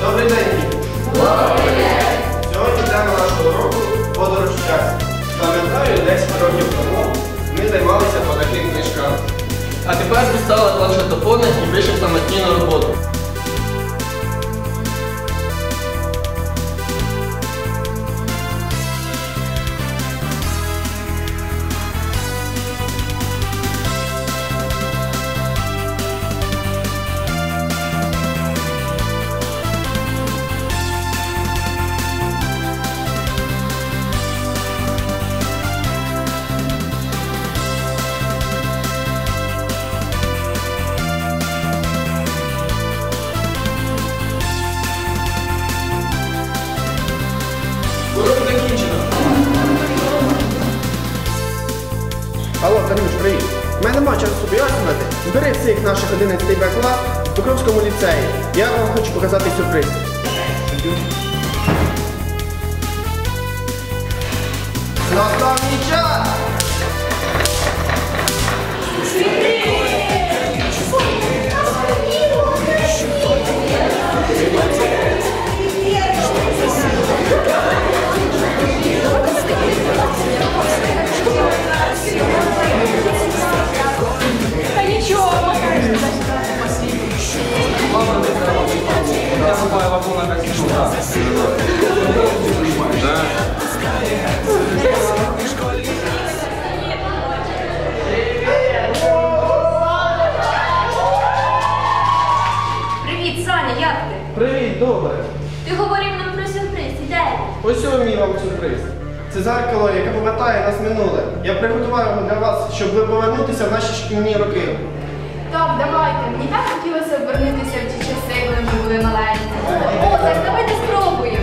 Добрий день! Добрий день! Сьогодні тема нашого уроку подорож в. Пам'ятаю, 10 років тому ми займалися по таким книжкам. А тепер дістала планшетофони і вийшов на роботу. Алло, Танюш. У мене нема часу пояснювати. Збери всіх наших 11 Б клас в Покровському ліцеї. Я вам хочу показати сюрприз. Наставний час! Ось ось мій вам сюрприз. Це зеркало, яке повертає нас минуле. Я приготував його для вас, щоб ви повернутися в наші шкільні роки. Так, давайте. Мені так хотілося вернутися в ті часи, коли ми були маленькі. О, так давайте спробуємо.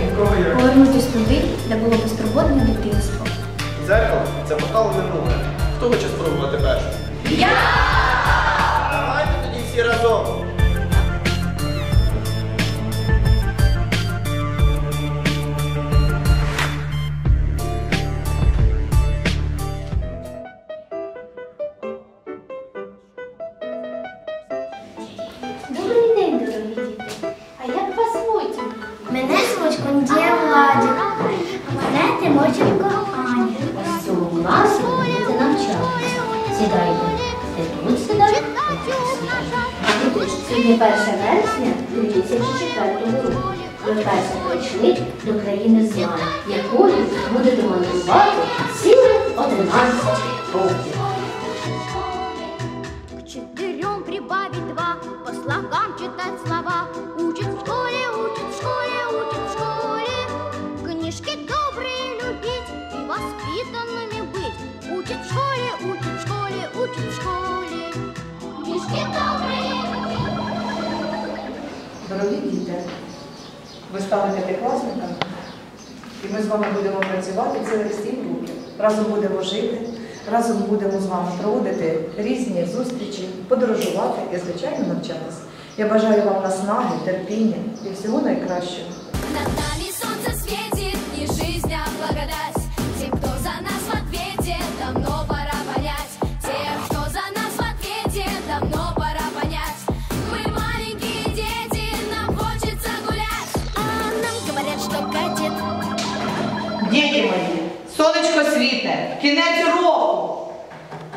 Повернутись туди, де було безтурботне дитинство. Зеркало це портал минуле. Хто хоче спробувати першим? Сідайте. Де тут сідайте? Сьогодні 1 вересня 2004 року. Ви вперше прийшли до країни знань, якою буде демонструвати цілих 11 років. Дорогі діти, ви стали п'ятикласниками, і ми з вами будемо працювати цілих сім років. Разом будемо жити, разом будемо з вами проводити різні зустрічі, подорожувати і, звичайно, навчатися. Я бажаю вам наснаги, терпіння і всього найкращого. Діти мої, сонечко світе, кінець року,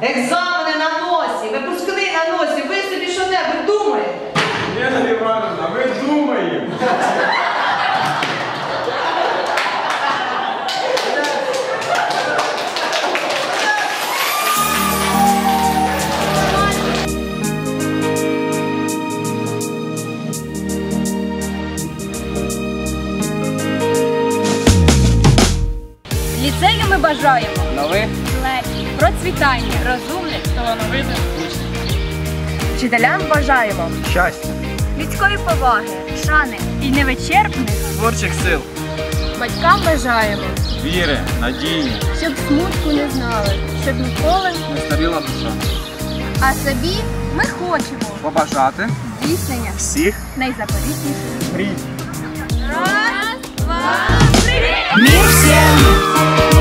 екзамени на носі, випускний на носі, Ліцею ми бажаємо Нових легких, процвітання, розумних, талановитих учнів. Вчителям бажаємо щастя, людської поваги, шани і невичерпних. творчих сил, Батькам бажаємо, віри, надії, щоб смутку не знали, щоб ніколи, не старіла душа. а собі ми хочемо Побажати здійснення всіх найзаповітніших. мрій. Мир всем